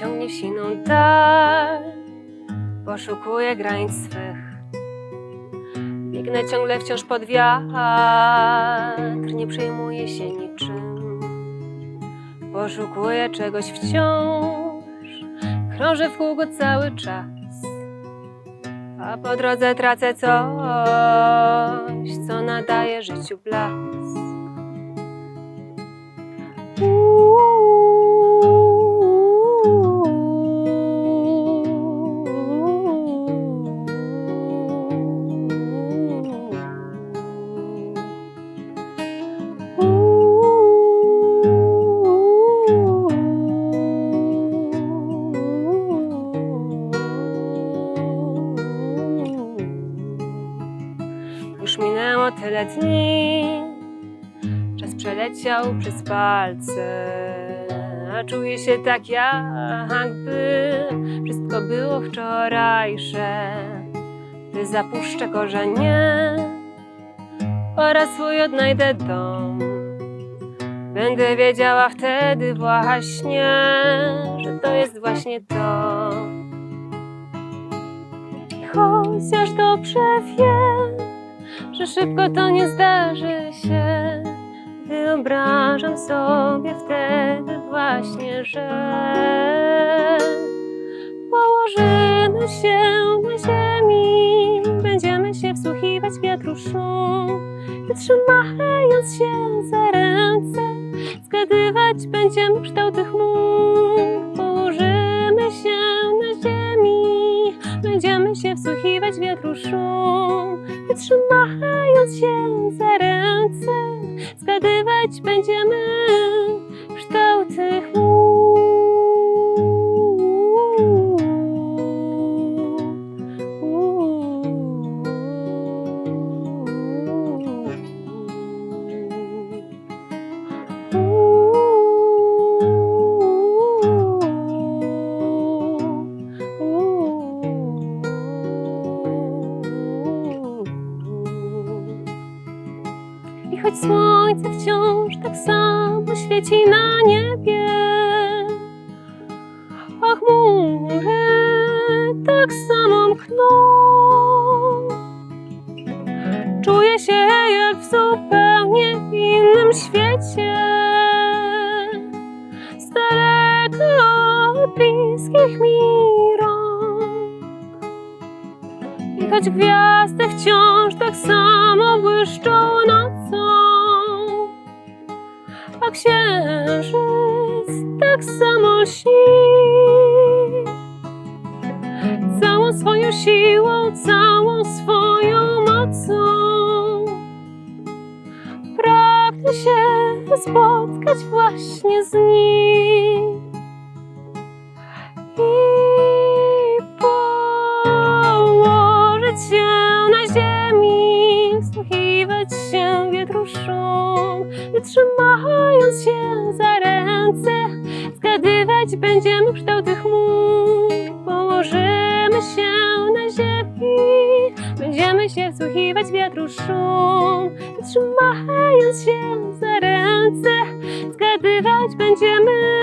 ciągnie w siną dal. Poszukuję granic swych. Biegnę ciągle wciąż pod wiatr Nie przejmuję się niczym. Poszukuję czegoś wciąż. Krążę w kółko cały czas. A po drodze tracę coś Co nadaje życiu blask. Ooh. Tyle dni, czas przeleciał przez palce, a czuję się tak jakby wszystko było wczorajsze. Gdy zapuszczę korzenie oraz swój odnajdę dom, będę wiedziała wtedy właśnie, że to jest właśnie to. Chociaż dobrze wiem, że szybko to nie zdarzy się. Wyobrażam sobie wtedy właśnie, że położymy się na ziemi, będziemy się wsłuchiwać wiatru szum, trzymając się za ręce, zgadywać będziemy kształty chmur. Położymy się na ziemi, będziemy się wsłuchiwać wiatru szum, i trzymając się za ręce, zgadywać będziemy kształty I choć słońce wciąż tak samo świeci na niebie, a chmury tak samo mkną, czuję się jak w zupełnie innym świecie. Z daleka od bliskich mi choć gwiazdy wciąż tak samo błyszczą nocą, księżyc tak samo lśni. Całą swoją siłą, całą swoją mocą. Pragnę się spotkać właśnie z nim. I położyć się na ziemi, wsłuchiwać się w wiatru szum i trzymając się za ręce, zgadywać będziemy kształty chmur. Położymy się na ziemi, będziemy się wsłuchiwać wiatru szum i trzymając się za ręce, zgadywać będziemy